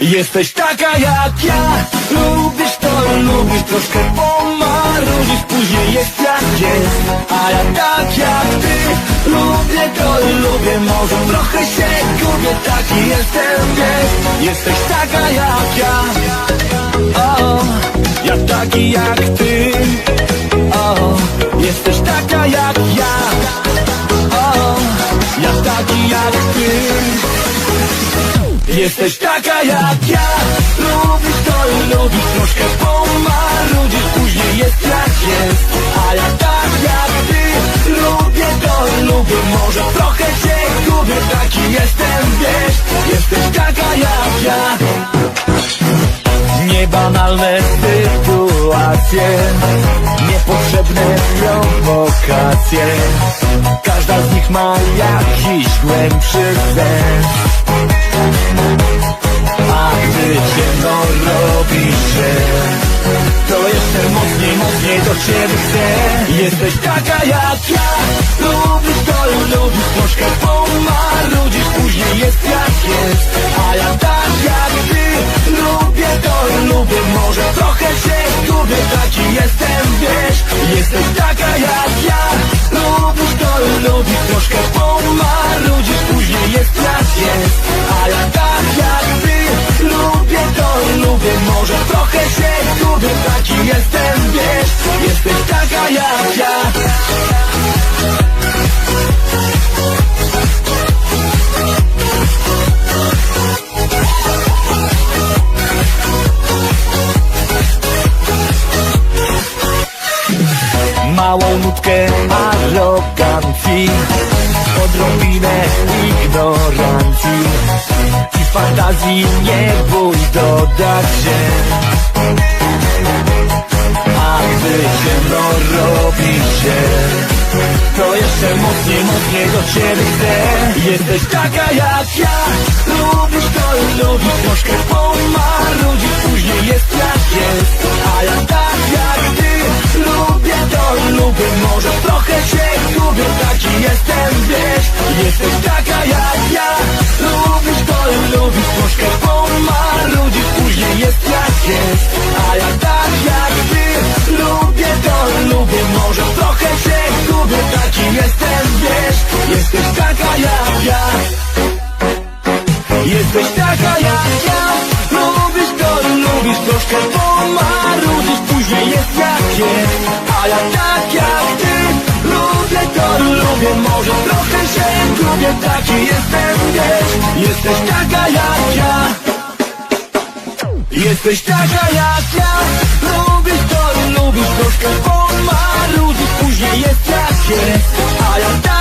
Jesteś taka jak ja. Lubisz to, lubisz troszkę pomarudzić Później jest jak jest. A ja tak jak ty. Lubię to, lubię Może trochę się gubię. Taki jestem, wiesz. Jesteś taka jak ja. O, Ja taki jak ty. O, Jesteś taka jak Jesteś taka jak ja. Lubisz to i lubisz troszkę pomarudzić Później jest jak jest. A ja tak jak ty. Lubię to i lubię. Może trochę się gubię Taki jestem, wiesz. Jesteś taka jak ja. Niebanalne sytuacje. Niepotrzebne prowokacje. Każda z nich ma jakiś głębszy sens ciemno robisz się To jeszcze mocniej, mocniej do ciebie chcę. Jesteś taka jak ja Lubisz to lubisz troszkę pomarudzisz Małą nutkę. Arogancji Odrobinę ignorancji I fantazji nie bój dodać się A gdy ciemno robi się To jeszcze mocniej, mocniej do ciebie chcę. Jesteś taka jak ja. Lubisz to i lubisz troszkę pomarudzić Później jest jak jest Jesteś taka jak ja. Jesteś taka jak ja. Lubisz to lubisz Troszkę pomarudzisz Później jest jak jest A ja tak jak ty. Lubię to lubię Może trochę się gubię. Taki jestem, wiesz. Jesteś taka jak ja. Jesteś taka jak ja. Lubisz to lubisz Troszkę pomarudzisz Później jest jak jest A ja tak